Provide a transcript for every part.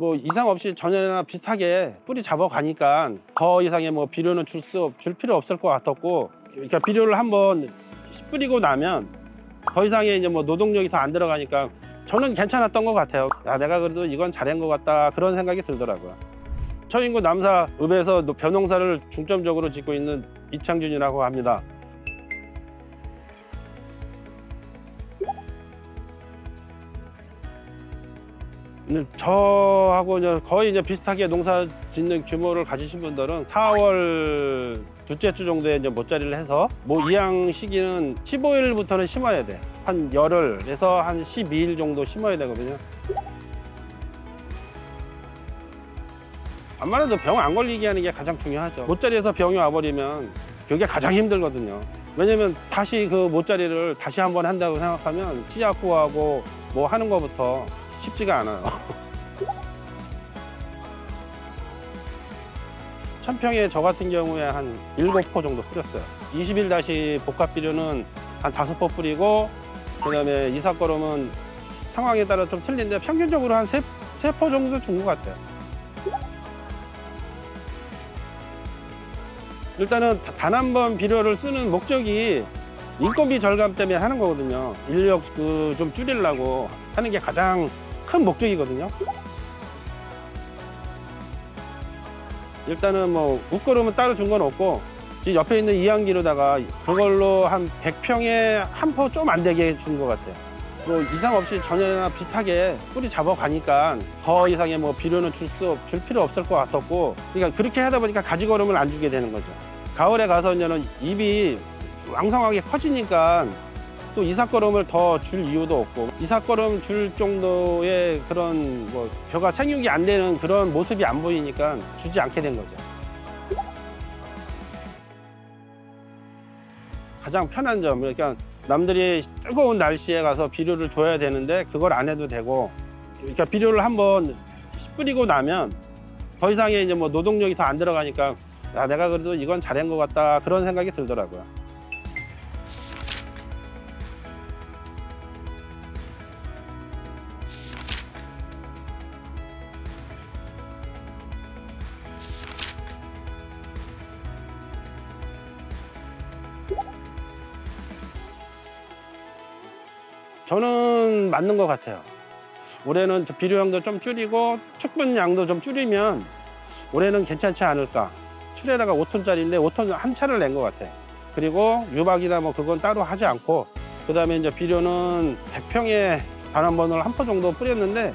뭐 이상 없이 전에나 비슷하게 뿌리 잡아가니까 더 이상의 뭐 비료는 줄 수 줄 필요 없을 것 같았고 그러니까 비료를 한번 뿌리고 나면 더 이상의 이제 뭐 노동력이 더 안 들어가니까 저는 괜찮았던 것 같아요. 야 내가 그래도 이건 잘한 것 같다 그런 생각이 들더라고요. 처인구 남사 읍에서 노- 벼농사를 중점적으로 짓고 있는 이창준이라고 합니다. 저하고 이제 거의 이제 비슷하게 농사 짓는 규모를 가지신 분들은 4월 둘째 주 정도에 이제 모짜리를 해서 뭐 이양 시기는 15일부터는 심어야 돼. 한 열흘에서 한 12일 정도 심어야 되거든요. 아무래도 병 안 걸리게 하는 게 가장 중요하죠. 모짜리에서 병이 와버리면 그게 가장 힘들거든요. 왜냐면 다시 그 모짜리를 다시 한번 한다고 생각하면 씨앗 구하고 뭐 하는 거부터 쉽지가 않아요. 천평에 저 같은 경우에 한 일곱 포 정도 뿌렸어요. 20일 다시 복합 비료는 한 다섯 포 뿌리고 그다음에 이삭거름은 상황에 따라 좀 틀린데 평균적으로 한세포 정도 준 것 같아요. 일단은 단 한 번 비료를 쓰는 목적이 인건비 절감 때문에 하는 거거든요. 인력 그 좀 줄이려고 하는 게 가장 큰 목적이거든요. 일단은 뭐 웃거름은 따로 준 건 없고 이 옆에 있는 이항기로다가 그걸로 한 100평에 한 포 좀 안 되게 준 것 같아요. 뭐 이상 없이 전에나 비슷하게 뿌리 잡아가니까 더 이상의 뭐 비료는 줄 수 줄 필요 없을 것 같았고 그러니까 그렇게 하다 보니까 가지걸음을 안 주게 되는 거죠. 가을에 가서 이제는 잎이 왕성하게 커지니까 또 이삭거름을 더 줄 이유도 없고 이삭거름 줄 정도의 그런 뭐 벼가 생육이 안 되는 그런 모습이 안 보이니까 주지 않게 된 거죠. 가장 편한 점 그러니까 남들이 뜨거운 날씨에 가서 비료를 줘야 되는데 그걸 안 해도 되고 그러니까 비료를 한번 뿌리고 나면 더 이상의 이제 뭐 노동력이 더 안 들어가니까 야 내가 그래도 이건 잘한 것 같다 그런 생각이 들더라고요. 저는 맞는 것 같아요. 올해는 저 비료량도 좀 줄이고 축분량도 좀 줄이면 올해는 괜찮지 않을까. 출에다가 5톤짜리인데 5톤 한 차를 낸 것 같아요. 그리고 유박이나 뭐 그건 따로 하지 않고 그 다음에 이제 비료는 100평에 단 한 번을 한 포 정도 뿌렸는데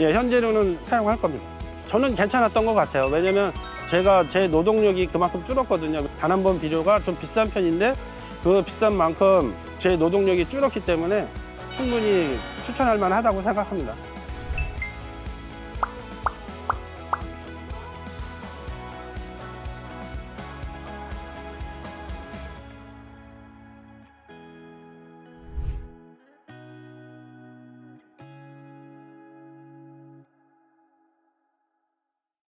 예, 현재로는 사용할 겁니다. 저는 괜찮았던 것 같아요. 왜냐면 제가 제 노동력이 그만큼 줄었거든요. 단 한 번 비료가 좀 비싼 편인데 그 비싼 만큼 제 노동력이 줄었기 때문에 충분히 추천할 만하다고 생각합니다.